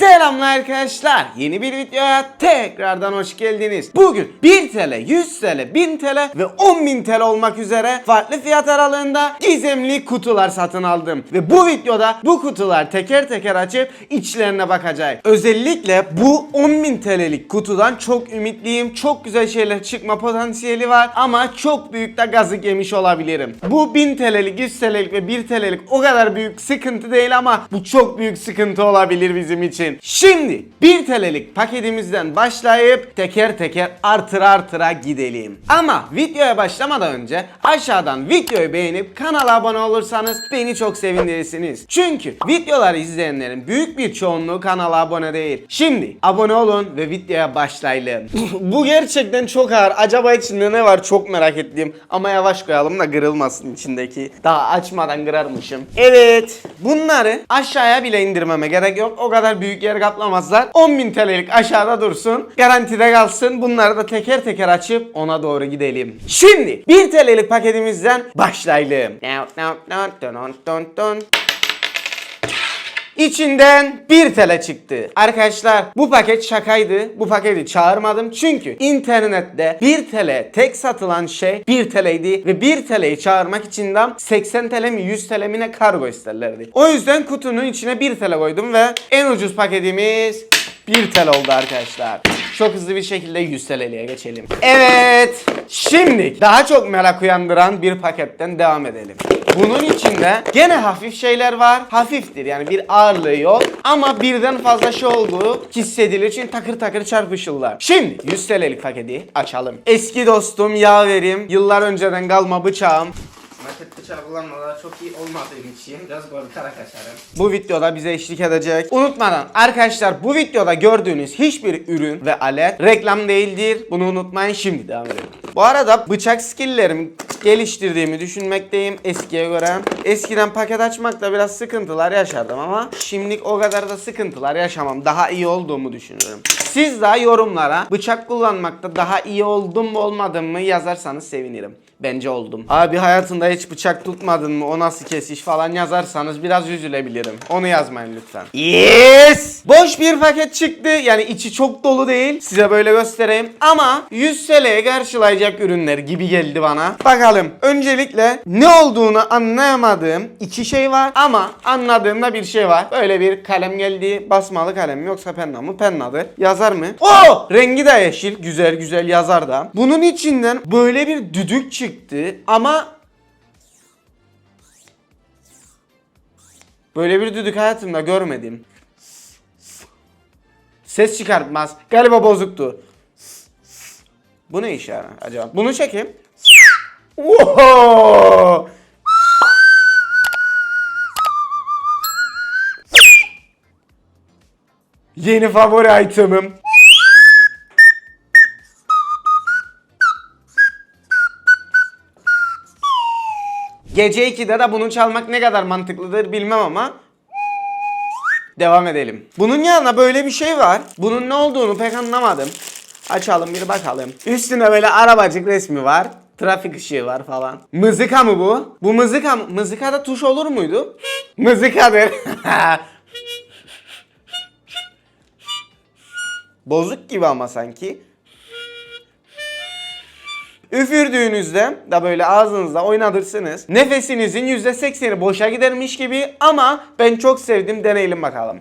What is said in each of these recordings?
Selamlar arkadaşlar. Yeni bir videoya tekrardan hoş geldiniz. Bugün 1 TL, 100 TL, 1000 TL ve 10.000 TL olmak üzere farklı fiyat aralığında gizemli kutular satın aldım. Ve bu videoda bu kutular teker teker açıp içlerine bakacağız. Özellikle bu 10.000 TL'lik kutudan çok ümitliyim. Çok güzel şeyler çıkma potansiyeli var ama çok büyük de gazı yemiş olabilirim. Bu 1000 TL'lik, 100 TL'lik ve 1 TL'lik o kadar büyük sıkıntı değil ama bu çok büyük sıkıntı olabilir bizim için. Şimdi 1 TL'lik paketimizden başlayıp teker teker artıra artıra gidelim. Ama videoya başlamadan önce aşağıdan videoyu beğenip kanala abone olursanız beni çok sevindirirsiniz. Çünkü videoları izleyenlerin büyük bir çoğunluğu kanala abone değil. Şimdi abone olun ve videoya başlayalım. Bu gerçekten çok ağır. Acaba içinde ne var çok merak ettim. Ama yavaş koyalım da kırılmasın içindeki. Daha açmadan kırarmışım. Evet. Bunları aşağıya bile indirmeme gerek yok. O kadar büyük yer kaplamazlar. 10.000 TL'lik aşağıda dursun. Garantide kalsın. Bunları da teker teker açıp ona doğru gidelim. Şimdi 1 TL'lik paketimizden başlayalım. İçinden 1 TL çıktı. Arkadaşlar bu paket şakaydı. Bu paketi çağırmadım çünkü internette 1 TL tek satılan şey 1 TL'ydi ve 1 TL'yi çağırmak için de 80 TL mi 100 TL mi ne kargo isterlerdi. O yüzden kutunun içine 1 TL koydum ve en ucuz paketimiz 1 TL oldu arkadaşlar. Çok hızlı bir şekilde 100 TL'liye geçelim. Evet. Şimdi daha çok merak uyandıran bir paketten devam edelim. Bunun içinde gene hafif şeyler var. Hafiftir yani bir ağırlığı yok. Ama birden fazla şey olduğu hissedilir için takır takır çarpışırlar. Şimdi 100 TL'lik paketi açalım. Eski dostum yaverim. Yıllar önceden kalma bıçağım. Market bıçağı kullanmalar çok iyi olmadığım için biraz korkarak açarım. Bu videoda bize eşlik edecek. Unutmadan arkadaşlar bu videoda gördüğünüz hiçbir ürün ve alet reklam değildir. Bunu unutmayın şimdi devam edelim. Bu arada bıçak skilllerimi geliştirdiğimi düşünmekteyim eskiye göre. Eskiden paket açmakta biraz sıkıntılar yaşardım ama şimdilik o kadar da sıkıntılar yaşamam. Daha iyi olduğumu düşünüyorum. Siz de yorumlara bıçak kullanmakta daha iyi oldum mu olmadım mı yazarsanız sevinirim. Bence oldum. Abi hayatında hiç bıçak tutmadın mı? O nasıl kesiş falan yazarsanız biraz üzülebilirim. Onu yazmayın lütfen. Yes! Boş bir paket çıktı. Yani içi çok dolu değil. Size böyle göstereyim. Ama 100 TL'ye karşılayacak ürünler gibi geldi bana. Bakalım. Öncelikle ne olduğunu anlayamadığım iki şey var. Ama anladığımda bir şey var. Böyle bir kalem geldi. Basmalı kalem yoksa penna mı? Pennadır. Yazar mı? Oo! Rengi de yeşil. Güzel güzel yazar da. Bunun içinden böyle bir düdük çıktı. Ama Böyle bir düdük hayatımda görmedim. Ses çıkartmaz. Galiba bozuktu. Bu ne işe yarar acaba? Bunu çekeyim. Wow! Yeni favori item'ım. Gece 2'de de bunu çalmak ne kadar mantıklıdır bilmem ama Devam edelim. Bunun yanına böyle bir şey var. Bunun ne olduğunu pek anlamadım. Açalım bir bakalım. Üstüne böyle arabacık resmi var. Trafik ışığı var falan. Mızıka mı bu? Bu mızıka mı? Mızıkada tuş olur muydu? Mızıkadır. Bozuk gibi ama sanki. Üfürdüğünüzde da böyle ağzınızda oynatırsınız. Nefesinizin %80'i boşa gidermiş gibi ama ben çok sevdim deneyelim bakalım.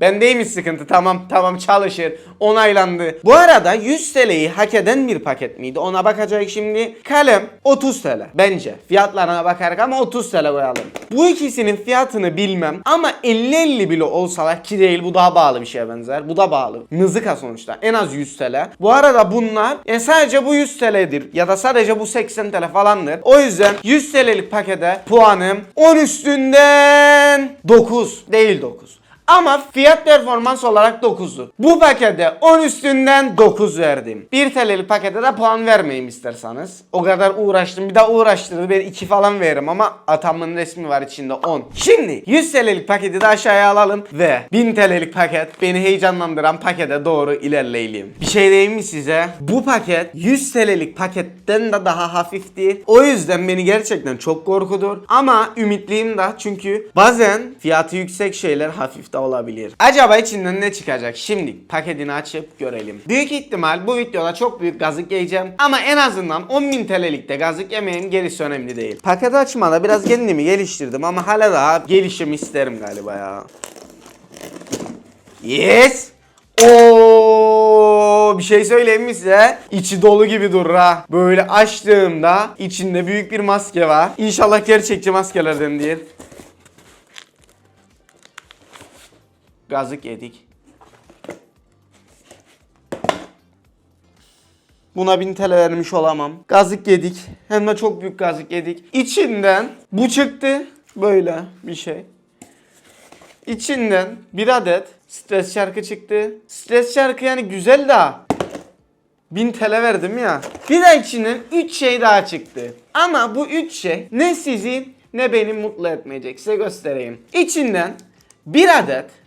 Bendeymiş sıkıntı tamam tamam çalışır onaylandı. Bu arada 100 TL'yi hak eden bir paket miydi ona bakacak şimdi. Kalem 30 TL bence fiyatlarına bakarak ama 30 TL koyalım. Bu ikisinin fiyatını bilmem ama 50-50 bile olsalar ki değil bu daha bağlı bir şeye benzer. Bu da bağlı. Mızıka sonuçta en az 100 TL. Bu arada bunlar yani sadece bu 100 TL'dir ya da sadece bu 80 TL falandır. O yüzden 100 TL'lik pakete puanım 10 üstünden 9 değil 9. Ama fiyat performans olarak 9'du. Bu pakete 10 üstünden 9 verdim. 1 TL'lik pakete de puan vermeyeyim isterseniz. O kadar uğraştım. Bir daha uğraştırdı. Ben 2 falan veririm ama atamın resmi var içinde 10. Şimdi 100 TL'lik paketi de aşağıya alalım ve 1000 TL'lik paket beni heyecanlandıran pakete doğru ilerleyelim. Bir şey diyeyim mi size? Bu paket 100 TL'lik paketten de daha hafifti. O yüzden beni gerçekten çok korkudur. Ama ümitliyim de çünkü bazen fiyatı yüksek şeyler hafif de olabilir. Acaba içinden ne çıkacak? Şimdi paketini açıp görelim. Büyük ihtimal bu videoda çok büyük gazık yiyeceğim. Ama en azından 10.000 TL'lik de gazık yemeyeyim gerisi önemli değil. Paket açmada biraz kendimi geliştirdim ama hala daha gelişim isterim galiba ya. Yes! Oo, bir şey söyleyeyim mi size? İçi dolu gibi durur ha. Böyle açtığımda içinde büyük bir maske var. İnşallah gerçekçi maskelerden değil. Gazık yedik. Buna 1000 TL vermiş olamam. Gazık yedik. Hem de çok büyük gazık yedik. İçinden bu çıktı. Böyle bir şey. İçinden bir adet stres şarkı çıktı. Stres şarkı yani güzel de 1000 TL verdim ya. Bir de içinden 3 şey daha çıktı. Ama bu 3 şey ne sizin ne beni mutlu etmeyecek. Size göstereyim. İçinden bir adet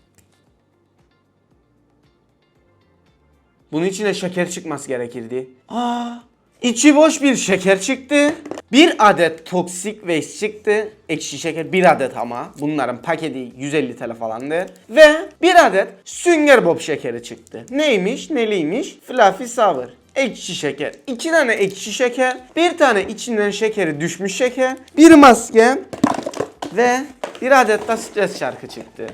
Bunun içine şeker çıkması gerekirdi. Aa, içi boş bir şeker çıktı. Bir adet toksik waste çıktı. Ekşi şeker bir adet ama. Bunların paketi 150 TL falandı. Ve bir adet sünger bob şekeri çıktı. Neymiş? Neliymiş? Fluffy sour. Ekşi şeker. İki tane ekşi şeker. Bir tane içinden şekeri düşmüş şeker. Bir maske. Ve bir adet de stres şarkı çıktı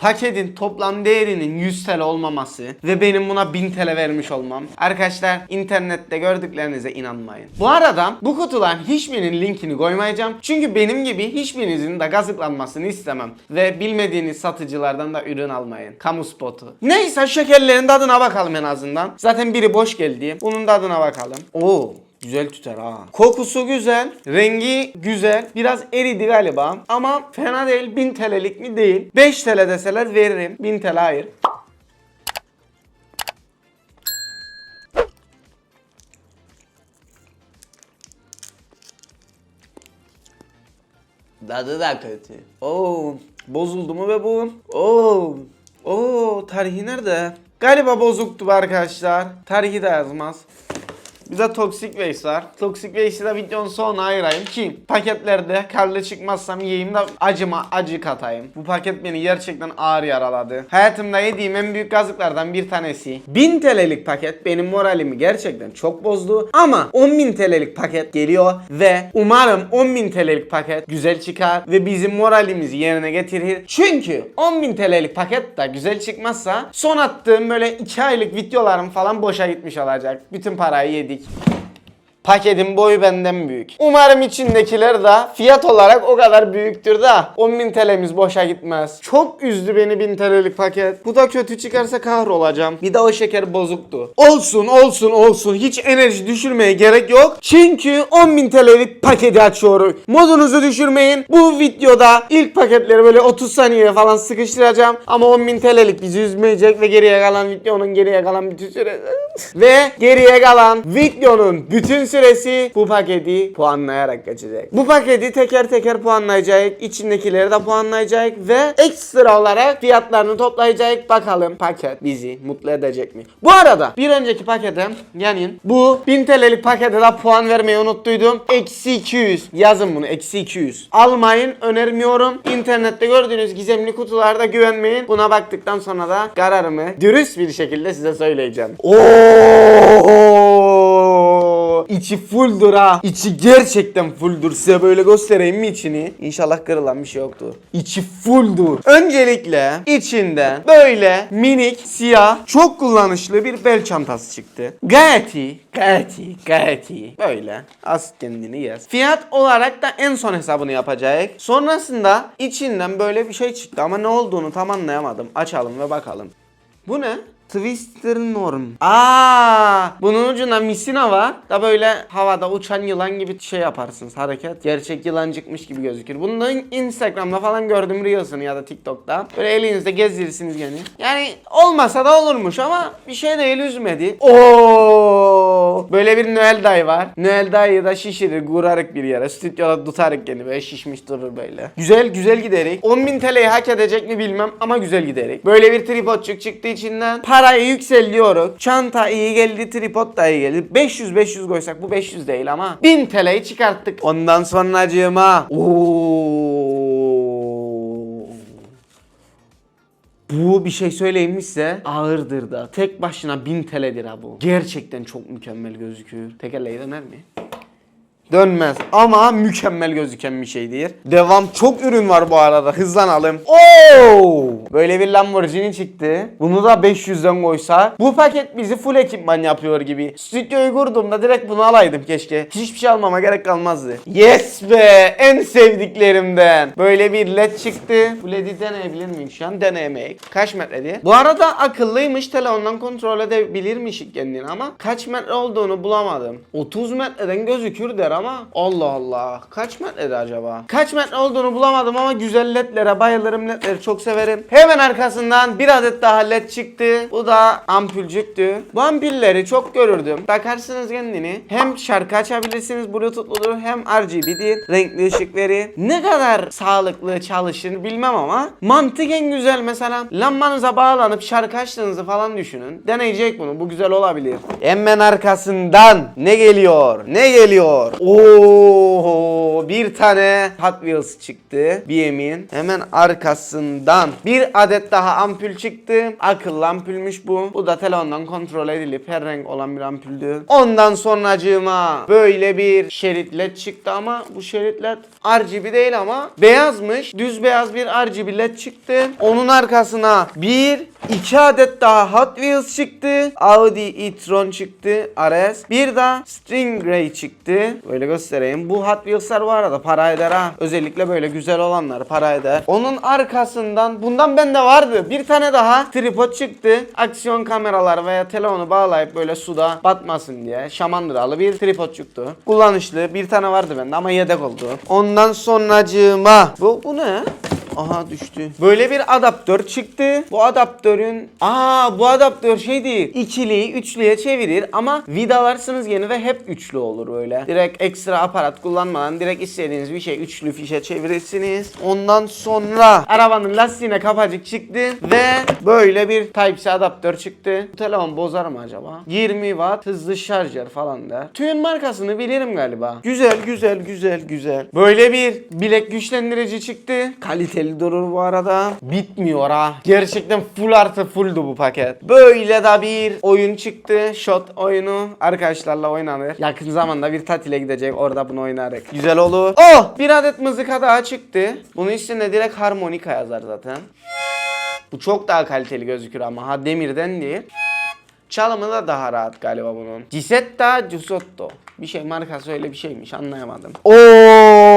paketin toplam değerinin 100 TL olmaması ve benim buna 1000 TL vermiş olmam. Arkadaşlar internette gördüklerinize inanmayın. Bu arada bu kutuların hiçbirinin linkini koymayacağım. Çünkü benim gibi hiçbirinizin de gazıklanmasını istemem. Ve bilmediğiniz satıcılardan da ürün almayın. Kamu spotu. Neyse şekerlerin tadına bakalım en azından. Zaten biri boş geldi. Bunun tadına bakalım. Oo. Güzel tüter ha. Kokusu güzel, rengi güzel. Biraz eridi galiba ama fena değil. 1000 TL'lik mi değil. 5 TL deseler veririm. 1000 TL hayır. Tadı da kötü. Oo, bozuldu mu be bu? Oo, oo, tarihi nerede? Galiba bozuktu arkadaşlar. Tarihi de yazmaz. Bize Toxic Waste var. Toxic Waste'i de videonun sonuna ayırayım ki paketlerde karlı çıkmazsam yiyeyim de acıma acı katayım. Bu paket beni gerçekten ağır yaraladı. Hayatımda yediğim en büyük gazıklardan bir tanesi. 1000 TL'lik paket benim moralimi gerçekten çok bozdu. Ama 10.000 TL'lik paket geliyor ve umarım 10.000 TL'lik paket güzel çıkar ve bizim moralimizi yerine getirir. Çünkü 10.000 TL'lik paket de güzel çıkmazsa son attığım böyle 2 aylık videolarım falan boşa gitmiş olacak. Bütün parayı yedik. Peace. Paketin boyu benden büyük. Umarım içindekiler de fiyat olarak o kadar büyüktür da 10.000 TL'miz boşa gitmez. Çok üzdü beni 1000 TL'lik paket. Bu da kötü çıkarsa kahrolacağım. Bir de o şeker bozuktu. Olsun olsun olsun hiç enerji düşürmeye gerek yok. Çünkü 10.000 TL'lik paketi açıyorum. Modunuzu düşürmeyin. Bu videoda ilk paketleri böyle 30 saniye falan sıkıştıracağım. Ama 10.000 TL'lik bizi üzmeyecek ve geriye kalan videonun geriye kalan bütün süresi. ve geriye kalan videonun bütün süresi bu paketi puanlayarak geçecek. Bu paketi teker teker puanlayacak. içindekileri de puanlayacak ve ekstra olarak fiyatlarını toplayacak. Bakalım paket bizi mutlu edecek mi? Bu arada bir önceki pakete yani bu 1000 TL'lik pakete de puan vermeyi unuttuydum. Eksi 200. Yazın bunu eksi 200. Almayın önermiyorum. İnternette gördüğünüz gizemli kutularda güvenmeyin. Buna baktıktan sonra da kararımı dürüst bir şekilde size söyleyeceğim. Oo! İçi fulldur ha. İçi gerçekten fulldur. Size böyle göstereyim mi içini? İnşallah kırılan bir şey yoktur. İçi fulldur. Öncelikle içinden böyle minik, siyah, çok kullanışlı bir bel çantası çıktı. Gayet iyi. Gayet iyi. Gayet iyi. Böyle. Az kendini yaz. Fiyat olarak da en son hesabını yapacak. Sonrasında içinden böyle bir şey çıktı ama ne olduğunu tam anlayamadım. Açalım ve bakalım. Bu ne? Twister Norm. Aa, bunun ucunda misina var. Da böyle havada uçan yılan gibi şey yaparsınız hareket. Gerçek yılancıkmış gibi gözükür. Bunu da Instagram'da falan gördüm Reels'ını ya da TikTok'ta. Böyle elinizde gezdirirsiniz gene. Yani olmasa da olurmuş ama bir şey değil üzmedi. Oo! Böyle bir Noel dayı var. Noel dayı da şişirir, kurarık bir yere. Stüdyoda tutarık gene böyle şişmiş durur böyle. Güzel güzel giderik. 10.000 TL'yi hak edecek mi bilmem ama güzel giderik. Böyle bir tripodçuk çıktı içinden. Parayı yükseliyoruz. Çanta iyi geldi, tripod da iyi geldi. 500 500 koysak bu 500 değil ama 1000 TL'yi çıkarttık. Ondan sonracığıma. Oo. Bu bir şey söyleyeyim mi size? Ağırdır da. Tek başına 1000 TL'dir ha bu. Gerçekten çok mükemmel gözüküyor. Tekerleği döner mi? Dönmez ama mükemmel gözüken bir şeydir. Devam çok ürün var bu arada. Hızlanalım. Oo! Böyle bir Lamborghini çıktı. Bunu da 500'den koysa. Bu paket bizi full ekipman yapıyor gibi. Stüdyoyu kurduğumda direkt bunu alaydım keşke. Hiçbir şey almama gerek kalmazdı. Yes be! En sevdiklerimden. Böyle bir led çıktı. Bu ledi deneyebilir miyim şu an? Deneyemeyiz. Kaç metre diye. Bu arada akıllıymış. Telefondan kontrol edebilirmiş kendini ama kaç metre olduğunu bulamadım. 30 metreden gözükür der ama Allah Allah. Kaç metrede acaba? Kaç metre olduğunu bulamadım ama güzel ledlere bayılırım. Ledleri çok severim. Hemen arkasından bir adet daha led çıktı. Bu da ampulcüktü. Bu ampulleri çok görürdüm. Takarsınız kendini. Hem şarkı açabilirsiniz bluetooth'ludur hem RGB'dir. Renkli ışık verir. Ne kadar sağlıklı çalışır bilmem ama mantıken güzel mesela lambanıza bağlanıp şarkı açtığınızı falan düşünün. Deneyecek bunu. Bu güzel olabilir. Hemen arkasından ne geliyor? Ne geliyor? Oo, bir tane Hot Wheels çıktı. BM'in. Hemen arkasından bir adet daha ampul çıktı. Akıllı ampulmüş bu. Bu da telefondan kontrol edilip her renk olan bir ampuldü. Ondan sonracığıma böyle bir şerit led çıktı ama bu şerit led RGB değil ama beyazmış. Düz beyaz bir RGB led çıktı. Onun arkasına bir iki adet daha Hot Wheels çıktı. Audi e-tron çıktı. RS. Bir de Stingray çıktı. Böyle göstereyim. Bu Hot Wheels'lar bu arada para eder ha. Özellikle böyle güzel olanlar para eder. Onun arkasından bundan bende vardı. Bir tane daha tripod çıktı. Aksiyon kameralar veya telefonu bağlayıp böyle suda batmasın diye şamandıralı bir tripod çıktı. Kullanışlı. Bir tane vardı bende ama yedek oldu. Ondan sonracığıma. Bu, bu ne? Aha düştü. Böyle bir adaptör çıktı. Bu adaptörün... Aa bu adaptör şey değil. İkiliyi üçlüye çevirir ama vidalarsınız yine ve hep üçlü olur böyle. Direkt ekstra aparat kullanmadan direkt istediğiniz bir şey üçlü fişe çevirirsiniz. Ondan sonra arabanın lastiğine kapacık çıktı ve böyle bir Type-C adaptör çıktı. Bu telefon bozar mı acaba? 20 watt hızlı şarjör falan da. Tüyün markasını bilirim galiba. Güzel güzel güzel güzel. Böyle bir bilek güçlendirici çıktı. Kaliteli durur bu arada. Bitmiyor ha. Gerçekten full artı fulldü bu paket. Böyle de bir oyun çıktı. Shot oyunu. Arkadaşlarla oynanır. Yakın zamanda bir tatile gidecek. Orada bunu oynarız. Güzel olur. Oh! Bir adet mızıka daha çıktı. Bunun üstünde direkt harmonika yazar zaten. Bu çok daha kaliteli gözükür ama ha demirden değil. Çalımı da daha rahat galiba bunun. Gisetta Giusotto. Bir şey markası öyle bir şeymiş anlayamadım. Oo!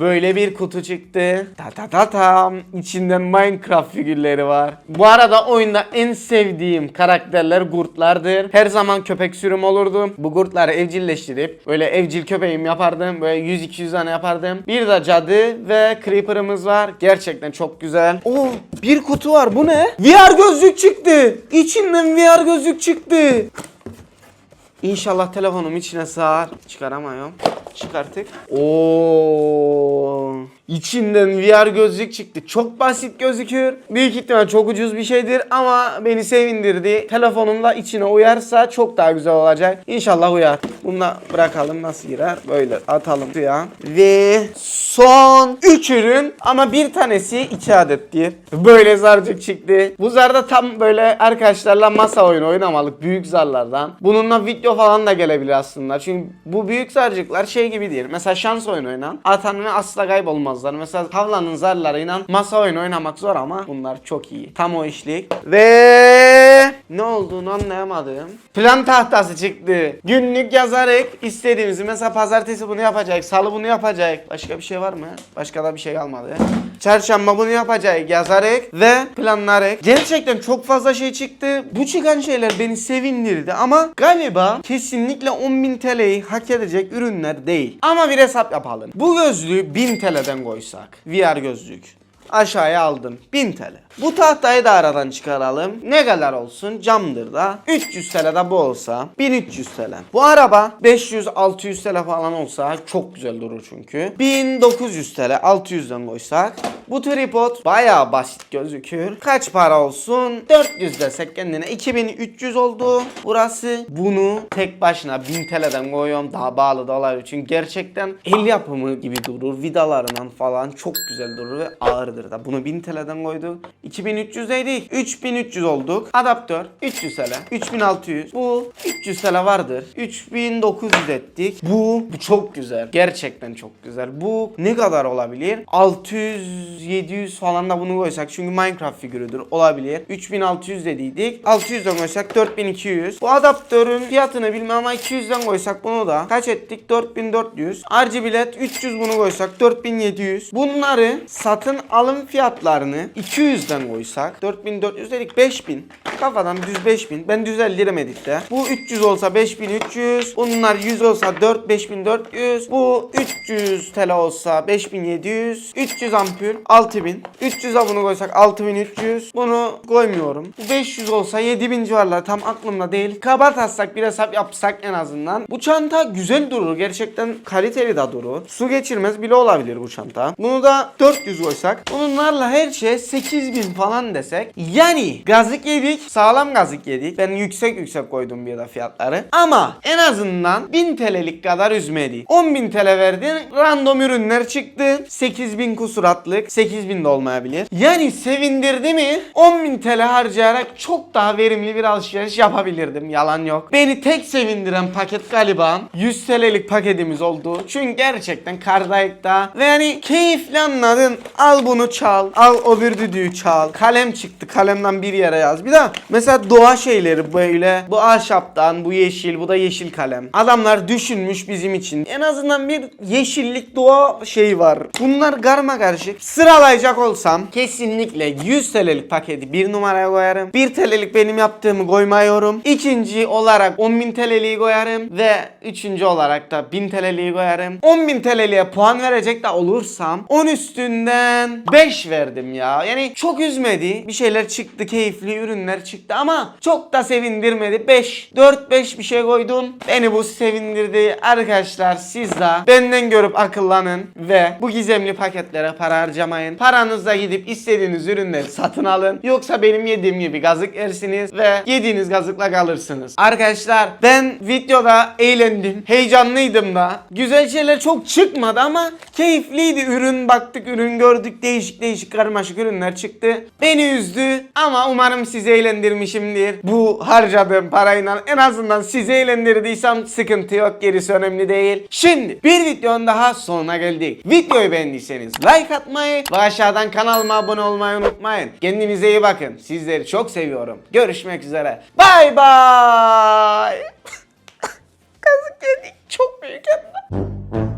Böyle bir kutu çıktı. Ta ta ta tam. İçinden Minecraft figürleri var. Bu arada oyunda en sevdiğim karakterler kurtlardır. Her zaman köpek sürüm olurdu. Bu kurtları evcilleştirip böyle evcil köpeğim yapardım. Böyle 100-200 tane yapardım. Bir de cadı ve creeper'ımız var. Gerçekten çok güzel. Oo, bir kutu var. Bu ne? VR gözlük çıktı. İçinden VR gözlük çıktı. İnşallah telefonum içine sığar. Çıkaramıyorum. Çıkarttık. Oo. İçinden VR gözlük çıktı. Çok basit gözüküyor. Büyük ihtimal çok ucuz bir şeydir ama beni sevindirdi. Telefonumla içine uyarsa çok daha güzel olacak. İnşallah uyar. Bunu da bırakalım nasıl girer? Böyle atalım suya. Ve son 3 ürün ama bir tanesi 2 adettir. Böyle zarcık çıktı. Bu zarda tam böyle arkadaşlarla masa oyunu oynamalık büyük zarlardan. Bununla video falan da gelebilir aslında. Çünkü bu büyük zarcıklar şey gibi değil. Mesela şans oyunu oynan. Atan ve asla kaybolmazlar. Mesela tavlanın zarlarıyla masa oyunu oynamak zor ama bunlar çok iyi. Tam o işlik. Ve Ne olduğunu anlayamadım. Plan tahtası çıktı. Günlük yazarık istediğimizi mesela pazartesi bunu yapacak, salı bunu yapacak. Başka bir şey var mı? Başka da bir şey kalmadı. Çarşamba bunu yapacak yazarık ve planları. Gerçekten çok fazla şey çıktı. Bu çıkan şeyler beni sevindirdi ama galiba kesinlikle 10.000 TL'yi hak edecek ürünler değil. Ama bir hesap yapalım. Bu gözlüğü 1000 TL'den koysak. VR gözlük. Aşağıya aldım. 1000 TL. Bu tahtayı da aradan çıkaralım. Ne kadar olsun? Camdır da. 300 TL de bu olsa. 1300 TL. Bu araba 500-600 TL falan olsa çok güzel durur çünkü. 1900 TL 600'den koysak. Bu tripod bayağı basit gözükür. Kaç para olsun? 400 desek kendine 2300 oldu. Burası bunu tek başına 1000 TL'den koyuyorum. Daha bağlı olabilir. Çünkü gerçekten el yapımı gibi durur. Vidalarından falan çok güzel durur ve ağırdır da. Bunu 1000 TL'den koyduk. 2300 dedik. 3300 olduk. Adaptör 300 TL. 3600. Bu 300 TL vardır. 3900 ettik. Bu, bu çok güzel. Gerçekten çok güzel. Bu ne kadar olabilir? 600 700 falan da bunu koysak çünkü Minecraft figürüdür olabilir. 3600 dediydik. 600'den koysak 4200. Bu adaptörün fiyatını bilmem ama 200'den koysak bunu da kaç ettik? 4400. Harcı bilet 300 bunu koysak 4700. Bunları satın alım fiyatlarını 200'den koysak 4400 dedik 5000. Kafadan düz 5000. Ben düz eldiremedik de. Bu 300 olsa 5300. Bunlar 100 olsa 4 5400. Bu 300 TL olsa 5700. 300 ampul 6000. 300'e bunu koysak 6300. Bunu koymuyorum. Bu 500 olsa 7000 civarları tam aklımda değil. Kabartsak bir hesap yapsak en azından. Bu çanta güzel durur. Gerçekten kaliteli de durur. Su geçirmez bile olabilir bu çanta. Bunu da 400 koysak. Bunlarla her şey 8000 falan desek. Yani gazık yedik. Sağlam gazık yedik. Ben yüksek yüksek koydum bir de fiyatları. Ama en azından 1000 TL'lik kadar üzmedi. 10.000 TL verdin. Random ürünler çıktı. 8000 kusuratlık. 8000 de olmayabilir. Yani sevindirdi mi? 10.000 TL harcayarak çok daha verimli bir alışveriş yapabilirdim. Yalan yok. Beni tek sevindiren paket galiba 100 TL'lik paketimiz oldu. Çünkü gerçekten kardayıkta ve yani keyifli anladın. Al bunu çal. Al o bir düdüğü çal. Kalem çıktı. Kalemden bir yere yaz. Bir daha mesela doğa şeyleri böyle. Bu ahşaptan bu yeşil bu da yeşil kalem. Adamlar düşünmüş bizim için. En azından bir yeşillik doğa şeyi var. Bunlar karma karışık. Sıralayacak olsam kesinlikle 100 TL'lik paketi bir numaraya koyarım. 1 TL'lik benim yaptığımı koymuyorum. İkinci olarak 10.000 TL'liği koyarım. Ve üçüncü olarak da 1000 TL'liği koyarım. 10.000 TL'liye puan verecek de olursam 10 üstünden 5 verdim ya. Yani çok üzmedi. Bir şeyler çıktı. Keyifli ürünler çıktı ama çok da sevindirmedi. 5 4-5 bir şey koydum. Beni bu sevindirdi. Arkadaşlar siz de benden görüp akıllanın ve bu gizemli paketlere para harcamayın. Paranızla gidip istediğiniz ürünleri satın alın. Yoksa benim yediğim gibi gazık yersiniz ve yediğiniz gazıkla kalırsınız. Arkadaşlar ben videoda eğlendim. Heyecanlıydım da. Güzel şeyler çok çıkmadı ama keyifliydi. Ürün baktık, ürün gördük. Değişik değişik karmaşık ürünler çıktı. Beni üzdü ama umarım sizi eğlendirmişimdir. Bu harcadığım parayla en azından sizi eğlendirdiysem sıkıntı yok. Gerisi önemli değil. Şimdi bir videonun daha sonuna geldik. Videoyu beğendiyseniz like atmayı ve aşağıdan kanalıma abone olmayı unutmayın. Kendinize iyi bakın. Sizleri çok seviyorum. Görüşmek üzere. Bay bay. Kazık yedik. Çok büyük hem.